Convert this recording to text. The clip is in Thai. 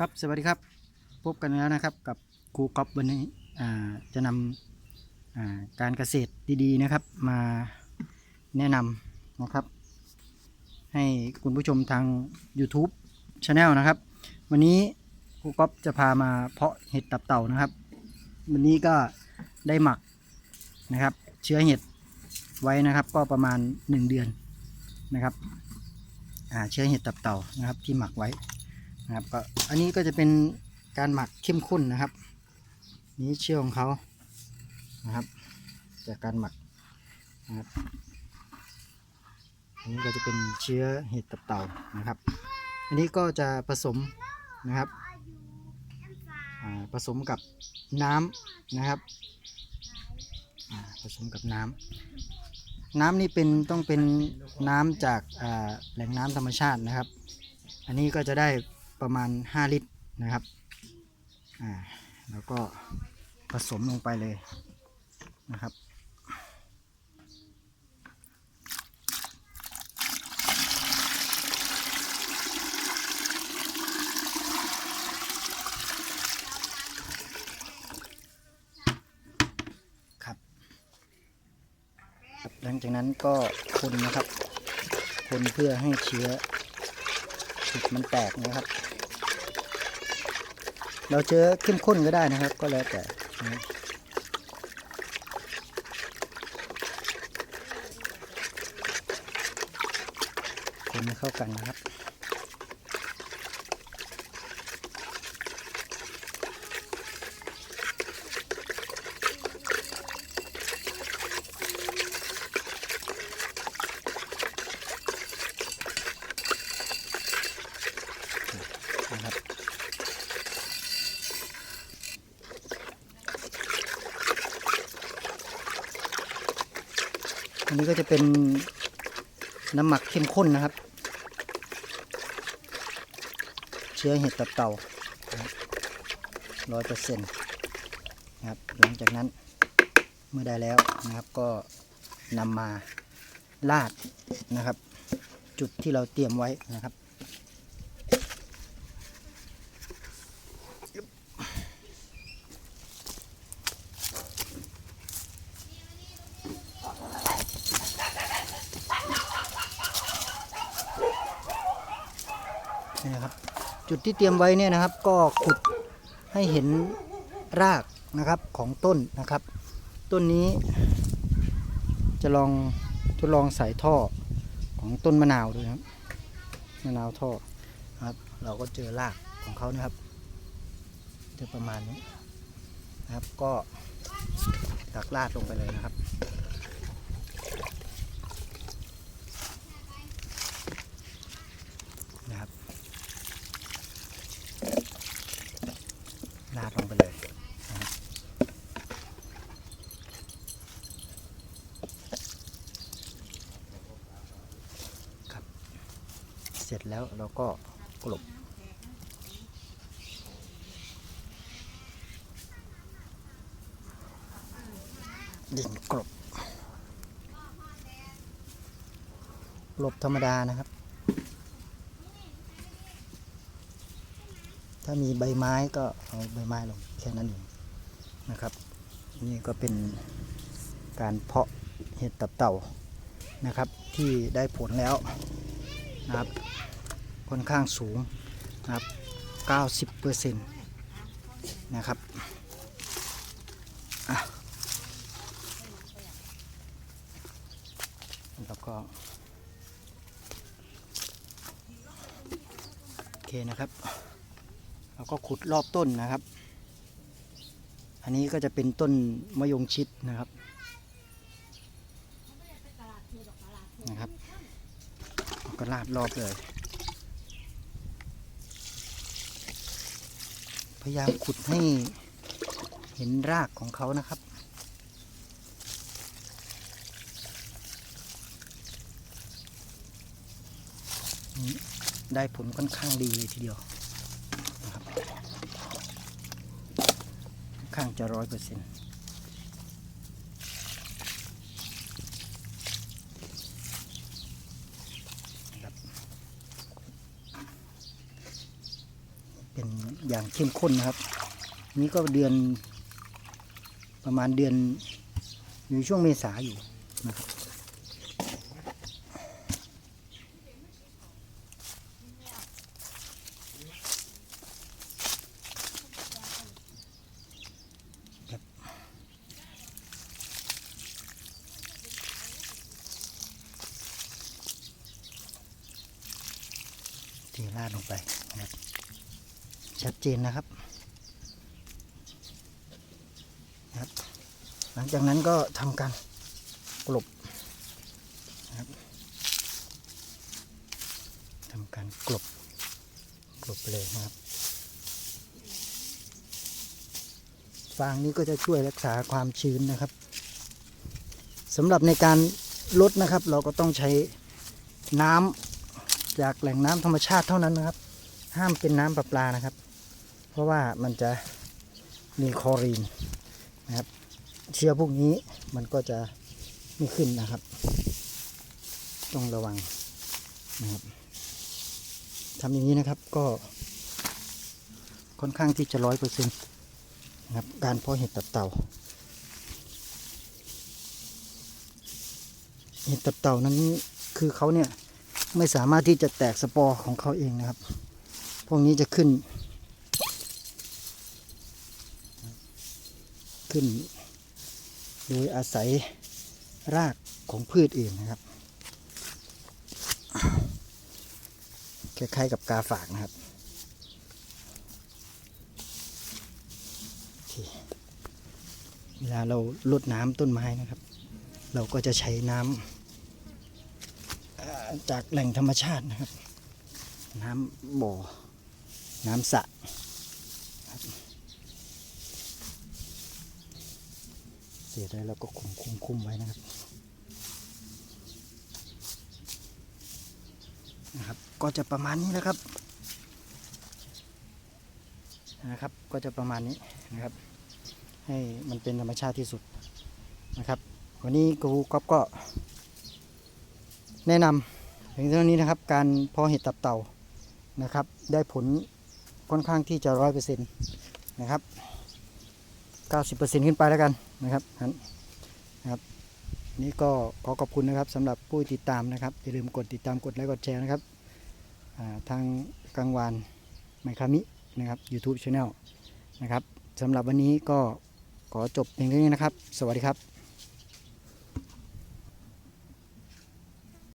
ครับสวัสดีครับ พบกันแล้วนะครับกับครูก๊อฟวันนี้จะนำการเกษตรดีๆนะครับ มาแนะนำนะครับ ให้คุณผู้ชมทาง YouTube Channel นะครับ วันนี้ครูก๊อฟจะพามาเพาะเห็ดตับเต่านะครับ วันนี้ก็ได้หมักนะครับ เชื้อเห็ดไว้นะครับ ก็ประมาณ 1 เดือนนะครับเชื้อเห็ดตับเต่านะครับที่หมักไว้ นะครับก็อันนี้ก็จะเป็นการหมักเข้มข้นนะครับ นี่เชื่อของเขานะครับ จากการหมักนะครับอันนี้ก็จะเป็นเชื้อเห็ดตับเต่านะครับ อันนี้ก็จะผสมนะครับผสมกับน้ำนะครับผสมกับน้ำน้ำนี่เป็นต้องเป็นน้ำจากแหล่งน้ำธรรมชาตินะครับ อันนี้ก็จะได้ ประมาณ 5 ลิตรนะครับอ่าแล้วก็ผสมลงไปเลยนะครับครับหลังจากนั้นก็คนนะครับ คนเพื่อให้เชื้อเห็ดมันแตกนะครับ เราเจอเข้มข้นก็ได้นะครับ ก็แล้วแต่ครับคนให้เข้ากันนะครับนะครับ อันนี้ก็จะเป็นน้ำหมักเข้มข้นนะครับ เชื้อเห็ดตับเต่าร้อยเปอร์เซ็นต์นะครับหลังจากนั้นเมื่อได้แล้วนะครับก็นำมาลาดนะครับ จุดที่เราเตรียมไว้นะครับ นี่นะครับ จุดที่เตรียมไว้เนี่ยนะครับ ก็ขุดให้เห็นรากนะครับของต้นนะครับ ต้นนี้ จะลองทดลองใส่ท่อของต้นมะนาวดูนะครับมะนาวท่อครับ เราก็เจอรากของเขานะครับจะประมาณนี้นะครับก็ตัก ลาดลงไปเลยนะครับครับ เส ร็จแล้วเราก็กลบดินกลบกลบธรรมดานะครับ ถ้ามีใบไม้ก็เอาใบไม้ลงแค่นั้นเองนะครับ นี่ก็เป็นการเพาะเห็ดตับเต่านะครับ ที่ได้ผลแล้ว นะครับค่อนข้างสูงนะครับ 90%นะครับอะแล้วก็โอเคนะครับแล้วก็ขุดรอบต้นนะครับ อันนี้ก็จะเป็นต้นมะยงชิดนะครับแล้ว ก็ลาดรอบเลย พยายามขุดให้เห็นรากของเขานะครับได้ผลค่อนข้างดีเลยทีเดียวนะครับค่อนข้างจะร้อยเปอร์เซ็นต์นะครับ เป็นอย่างเข้มข้นนะครับ นี่ก็เดือนประมาณเดือนอยู่ช่วงเมษาอยู่นะครับเทราดลงไปนะครับ ชัดเจนนะครับนะครับ หลังจากนั้นก็ทำการกลบนะครับทำการกลบกลบเลยนะครับฟางนี้ก็จะช่วยรักษาความชื้นนะครับสำหรับในการลดนะครับ เราก็ต้องใช้น้ำจากแหล่งน้ำธรรมชาติเท่านั้นนะครับ ห้ามเป็นน้ำประปลานะครับ เพราะว่ามันจะมีคอรีนนะครับ เชื้อพวกนี้มันก็จะไม่ขึ้นนะครับ ต้องระวังนะครับทำอย่างนี้นะครับก็ค่อนข้างที่จะร้อยเปอร์เซ็นต์นะครับการเพาะเห็ดตับเต่า เห็ดตับเต่านั้นคือเขาเนี่ยไม่สามารถที่จะแตกสปอร์ของเขาเองนะครับ พวกนี้จะขึ้น ขึ้น โดยอาศัยรากของพืชเองนะครับคล้ายๆกับกาฝากนะครับเวลาเราลดน้ำต้นไม้นะครับ เราก็จะใช้น้ำจากแหล่งธรรมชาตินะครับ น้ำบ่อ น้ำสระครับ เสร็จแล้วเราก็คุมคุมคุมไว้นะครับนะครับ ก็จะประมาณนี้นะครับนะครับ ก็จะประมาณนี้นะครับ ให้มันเป็นธรรมชาติที่สุดนะครับ วันนี้ครูก๊อฟก็ แนะนำอย่างเท่านี้นะครับ การเพาะเห็ดตับเต่านะครับ ได้ผลค่อนข้างที่จะร้อยเปอร์เซ็นต์นะครับ เก้าสิบเปอร์เซ็นต์ขึ้นไปแล้วกันนะครับนะครับ นี่ก็ขอขอบคุณนะครับสำหรับผู้ติดตามนะครับอย่าลืมกดติดตามกดไลค์กดแชร์นะครับทางกลางวานไมคามินะครับ YouTube Channel นะครับสำหรับวันนี้ก็ขอจบเพียงเท่านี้นะครับ สวัสดีครับ